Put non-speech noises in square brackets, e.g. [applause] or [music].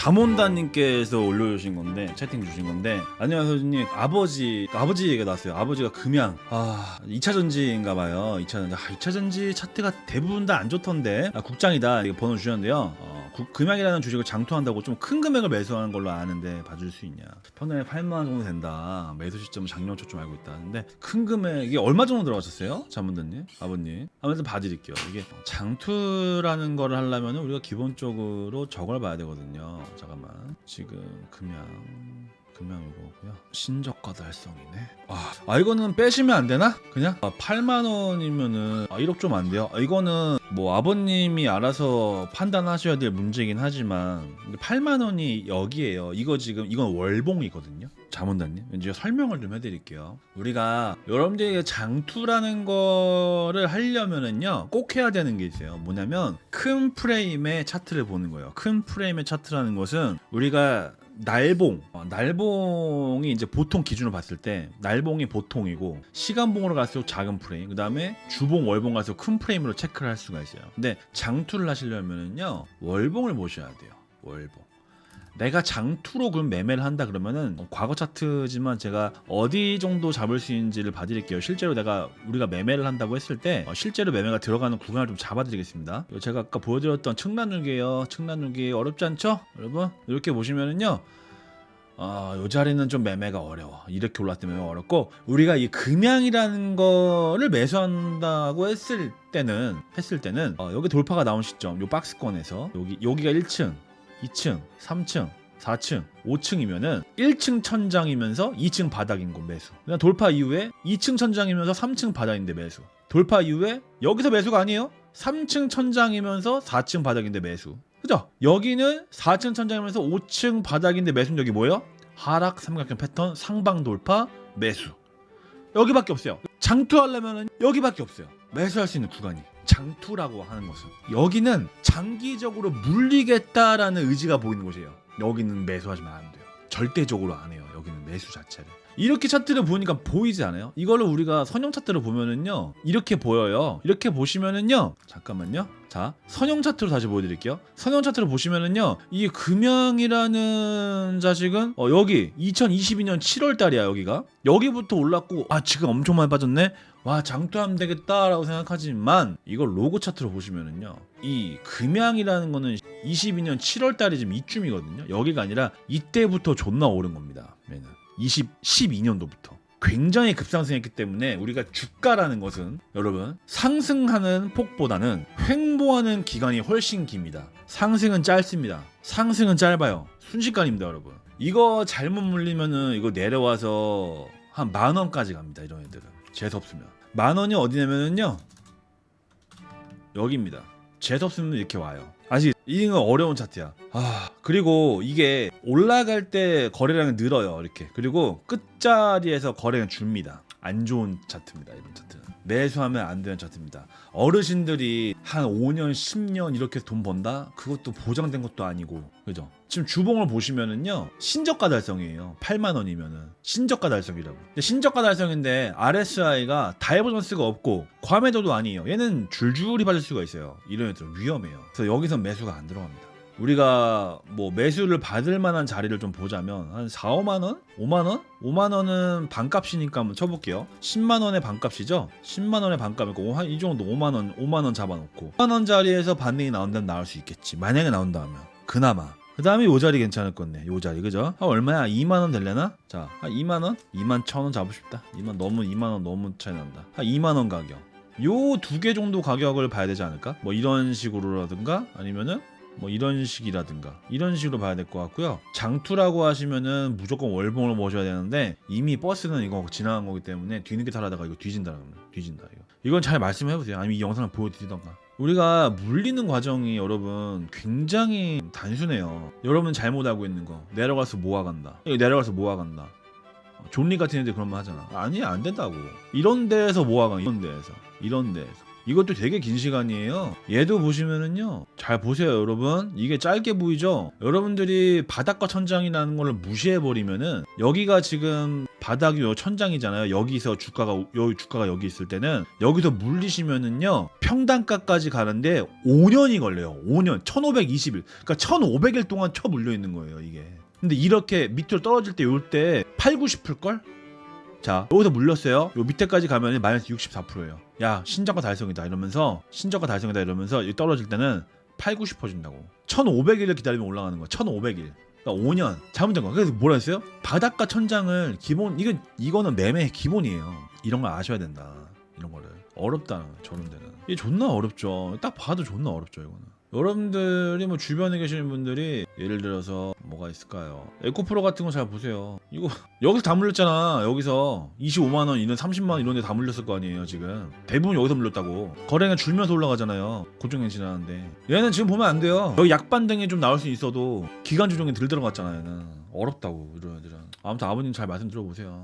잠온다님께서 올려주신 건데 채팅 주신 건데 안녕하세요 선생님. 아버지 아버지 얘기가 나왔어요. 아버지가 금양. 아 2차 전지인가 봐요. 2차 전지. 아 2차 전지 차트가 대부분 다 안 좋던데. 아, 국장이다. 이거 번호 주셨는데요. 어, 국- 금양이라는 주식을 장투한다고 좀 큰 금액을 매수하는 걸로 아는데 봐줄 수 있냐? 평균에 8만 원 정도 된다. 매수 시점 은 작년 초쯤 알고 있다. 근데 큰 금액이 얼마 정도 들어가셨어요? 자문단님? 아버님? 아무튼 봐드릴게요. 이게 장투라는 거를 하려면 우리가 기본적으로 저걸 봐야 되거든요. 잠깐만. 지금 금양 금양 이거고요. 신저가 달성이네. 아, 아 이거는 빼시면 안 되나? 그냥? 아, 8만 원이면은 아, 1억 좀 안 돼요. 아, 이거는 뭐 아버님이 알아서 판단하셔야 될 문제긴 하지만 8만 원이 여기에요. 이거 지금 이건 월봉이거든요. 자문단님 이제 설명을 좀 해드릴게요. 우리가 여러분들에게 장투라는 거를 하려면은요 꼭 해야 되는 게 있어요. 뭐냐면 큰 프레임의 차트를 보는 거예요. 큰 프레임의 차트라는 것은 우리가 날봉. 어, 날봉이 이제 보통 기준으로 봤을 때 날봉이 보통이고 시간봉으로 갈수록 작은 프레임 그 다음에 주봉 월봉 갈수록 큰 프레임으로 체크를 할 수가 있어요. 근데 장투를 하시려면은요 월봉을 보셔야 돼요. 월봉 내가 장투로 그럼 매매를 한다 그러면은 어, 과거 차트지만 제가 어디 정도 잡을 수 있는지를 봐드릴게요. 실제로 내가 우리가 매매를 한다고 했을 때 어, 실제로 매매가 들어가는 구간을 좀 잡아드리겠습니다. 제가 아까 보여드렸던 측란누기예요. 측란누기 어렵지 않죠, 여러분? 이렇게 보시면은요. 아, 요 자리는 좀 매매가 어려워. 이렇게 올랐으면 매매가 어렵고 우리가 이 금양이라는 거를 매수한다고 했을 때는 했을 때는 어, 여기 돌파가 나온 시점, 요 박스권에서 여기 여기가 1층, 2층, 3층, 4층, 5층이면은 1층 천장이면서 2층 바닥인 곳 매수. 그냥 돌파 이후에 2층 천장이면서 3층 바닥인데 매수. 돌파 이후에 여기서 매수가 아니에요. 3층 천장이면서 4층 바닥인데 매수. 그죠? 여기는 4층 천장이면서 5층 바닥인데 매수는 여기 뭐예요? 하락 삼각형 패턴 상방 돌파 매수. 여기밖에 없어요. 장투하려면 여기밖에 없어요. 매수할 수 있는 구간이. 장투라고 하는 것은 여기는 장기적으로 물리겠다라는 의지가 보이는 곳이에요. 여기는 매수하시면 안 돼요. 절대적으로 안 해요. 여기는 매수 자체를. 이렇게 차트를 보니까 보이지 않아요? 이걸로 우리가 선형 차트를 보면은요 이렇게 보여요. 이렇게 보시면은요 잠깐만요. 자 선형 차트로 다시 보여드릴게요. 선형 차트로 보시면은요 이 금양이라는 자식은 어, 여기 2022년 7월 달이야 여기가 여기부터 올랐고 아 지금 엄청 많이 빠졌네. 와 장투하면 되겠다 라고 생각하지만 이걸 로고 차트로 보시면은요 이 금양이라는 거는 22년 7월 달이 지금 이쯤이거든요 여기가 아니라 이때부터 존나 오른 겁니다 얘는 20 12년도부터 굉장히 급상승했기 때문에 우리가 주가라는 것은 여러분 상승하는 폭보다는 횡보하는 기간이 훨씬 깁니다. 상승은 짧습니다. 상승은 짧아요. 순식간입니다 여러분. 이거 잘못 물리면은 이거 내려와서 한 만 원까지 갑니다 이런 애들은. 재수 없으면. 만 원이 어디냐면은요. 여기입니다. 재수 없으면 이렇게 와요. 아직 이건 어려운 차트야. 아 그리고 이게 올라갈 때 거래량이 늘어요 이렇게. 그리고 끝자리에서 거래량 줍니다 안 좋은 차트입니다 이런 차트는 매수하면 안 되는 차트입니다. 어르신들이 한 5년 10년 이렇게 돈 번다? 그것도 보장된 것도 아니고 그죠? 지금 주봉을 보시면은요 신저가 달성이에요. 8만 원이면은. 신저가 달성이라고. 신저가 달성인데 RSI가 다이버전스가 없고 과매도도 아니에요. 얘는 줄줄이 빠질 수가 있어요. 이런 애들은 위험해요. 그래서 여기서 매수가 안 들어갑니다 우리가 뭐 매수를 받을 만한 자리를 좀 보자면 한 4, 5만 원? 5만 원? 5만 원은 반값이니까 한번 쳐볼게요. 10만 원의 반값이죠. 10만 원의 반값이고 한 이 정도 5만 원, 5만 원 잡아놓고 5만 원 자리에서 반등이 나온다면 나올 수 있겠지. 만약에 나온다면 그나마. 그 다음에 요 자리 괜찮을 건데 요 자리 그죠? 아, 얼마야? 2만 원 될래나? 자, 한 2만 원? 2만 천원 잡고 싶다. 2만 너무 2만 원 너무 차이 난다. 한 2만 원 가격. 요 두 개 정도 가격을 봐야 되지 않을까? 뭐 이런 식으로라든가 아니면은 뭐 이런 식이라든가 이런 식으로 봐야 될 것 같고요. 장투라고 하시면은 무조건 월봉을 모셔야 되는데 이미 버스는 이거 지나간 거기 때문에 뒤늦게 타라다가 이거 뒤진다 뒤진다 이거. 이건 잘 말씀해 보세요. 아니면 이 영상을 보여드리던가. 우리가 물리는 과정이 여러분 굉장히 단순해요. 여러분 잘못 알고 있는 거 내려가서 모아간다. 내려가서 모아간다. 존리 같은 애들 그런 말 하잖아. 아니 안 된다고. 이런 데에서 모아가 이런 데에서 이런 데에서 이것도 되게 긴 시간이에요. 얘도 보시면은요. 잘 보세요, 여러분. 이게 짧게 보이죠? 여러분들이 바닥과 천장이라는 걸 무시해 버리면은 여기가 지금 바닥이 요 천장이잖아요. 여기서 주가가 여기 주가가 여기 있을 때는 여기서 물리시면은요. 평단가까지 가는데 5년이 걸려요. 5년. 1520일. 그러니까 1500일 동안 쳐 물려 있는 거예요, 이게. 근데 이렇게 밑으로 떨어질 때 요때 8, 90풀 걸? 자 여기서 물렸어요. 요 밑에까지 가면 마이너스 64%예요. 야 신저가 달성이다 이러면서 신저가 달성이다 이러면서 이 떨어질 때는 8, 90% 준다고. 1500일을 기다리면 올라가는 거야 1500일. 그러니까 5년. 잘못된 거야. 그래서 뭐라 했어요? 바닥과 천장을 기본 이건 이거는 매매의 기본이에요. 이런 걸 아셔야 된다. 이런 거를. 어렵다 저런 데는. 이게 존나 어렵죠. 딱 봐도 존나 어렵죠 이거는 여러분들이 뭐 주변에 계시는 분들이 예를 들어서 뭐가 있을까요? 에코프로 같은 거 잘 보세요. 이거 [laughs] 여기서 다 물렸잖아. 여기서 25만 원, 이런 30만 원 이런 데 다 물렸을 거 아니에요, 지금. 대부분 여기서 물렸다고. 거래가 줄면서 올라가잖아요. 고정행 지나는데. 얘는 지금 보면 안 돼요. 여기 약반 등이 좀 나올 수 있어도 기간 조정에 들 들어갔잖아요, 얘는. 어렵다고 이런 애들은. 아무튼 아버님 잘 말씀 들어보세요.